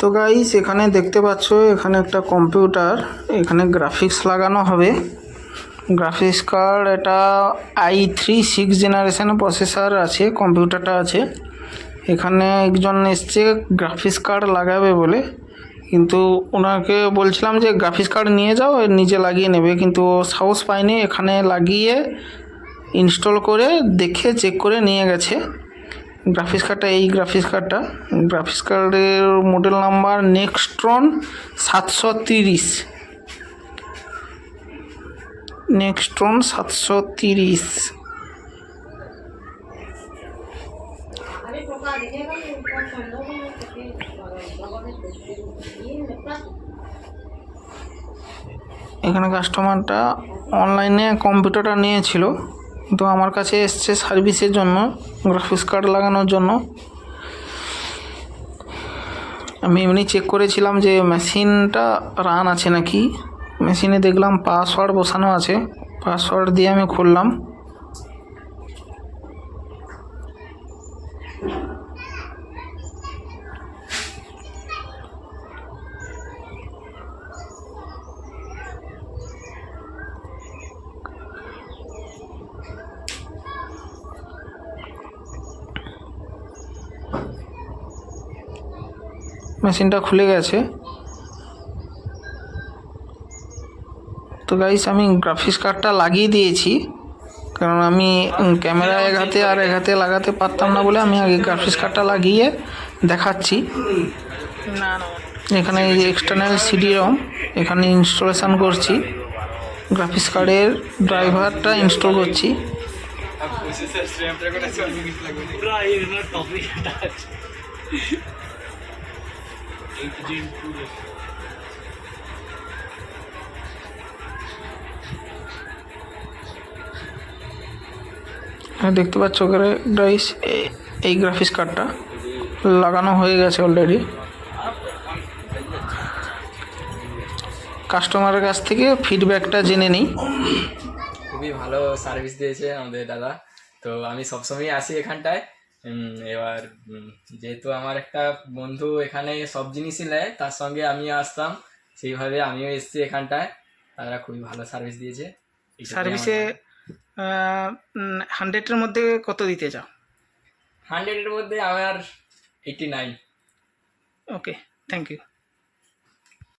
তো গাইস এখানে দেখতে পাচ্ছ, এখানে একটা কম্পিউটার এখানে গ্রাফিক্স লাগানো হবে। গ্রাফিক্স কার্ড এটা আই থ্রি সিক্স জেনারেশনের প্রসেসর আছে কম্পিউটারটা আছে। এখানে একজন এসছে গ্রাফিক্স কার্ড লাগাবে বলে। কিন্তু ওনাকে বলছিলাম যে গ্রাফিক্স কার্ড নিয়ে যাও নিজে লাগিয়ে নেবে। কিন্তু সাহস পায়নি, এখানে লাগিয়ে ইনস্টল করে, দেখে চেক করে নিয়ে গেছে। গ্রাফিক্স কার্ডটা এই গ্রাফিক্স কার্ডটা গ্রাফিক্স কার্ডের মডেল নাম্বার নেক্সট্রন সাতশো তিরিশ। নেক্সট্রন সাতশো তিরিশ। এখানে কাস্টমারটা অনলাইনে কম্পিউটারটা নিয়েছিল। কিন্তু আমার কাছে এসছে সার্ভিসের জন্য, গ্রাফিক্স কার্ড লাগানোর জন্য। আমি এমনি চেক করেছিলাম যে মেশিনটা রান আছে নাকি। মেশিনে দেখলাম পাসওয়ার্ড বসানো আছে। পাসওয়ার্ড দিয়ে আমি খুললাম। মেশিনটা খুলে গেছে। তো গাইস আমি গ্রাফিক্স কার্ডটা লাগিয়ে দিয়েছি। কারণ আমি ক্যামেরা এক হাতে আর এক হাতে লাগাতে পারতাম না বলে আমি আগে গ্রাফিক্স কার্ডটা লাগিয়ে দেখাচ্ছি। না না এখানে এই যে এক্সটার্নাল সিডি রম এখানে ইনস্টলেশন করছি। গ্রাফিক্স কার্ডের ড্রাইভারটা ইনস্টল করছি। पूरा হ্যাঁ দেখতে পাচ্ছ ওখানে গাইস এই গ্রাফিক্স কার্ডটা লাগানো হয়ে গেছে অলরেডি কাস্টমারের কাছ থেকে ফিডব্যাকটা জেনে নিই। খুবই ভালো সার্ভিস দিয়েছে আমাদের দাদা। তো আমি সবসময় আসি এখানটায়। এবার যেহেতু আমার একটা বন্ধু এখানে সব জিনিসই নেয় তার সঙ্গে আমি আসতাম। সেইভাবে আমিও এসেছি এখানটায়। তারা খুবই ভালো সার্ভিস দিয়েছে। সার্ভিসে হান্ড্রেডের মধ্যে কত দিতে চাও? হান্ড্রেডের মধ্যে আমার eighty nine okay thank you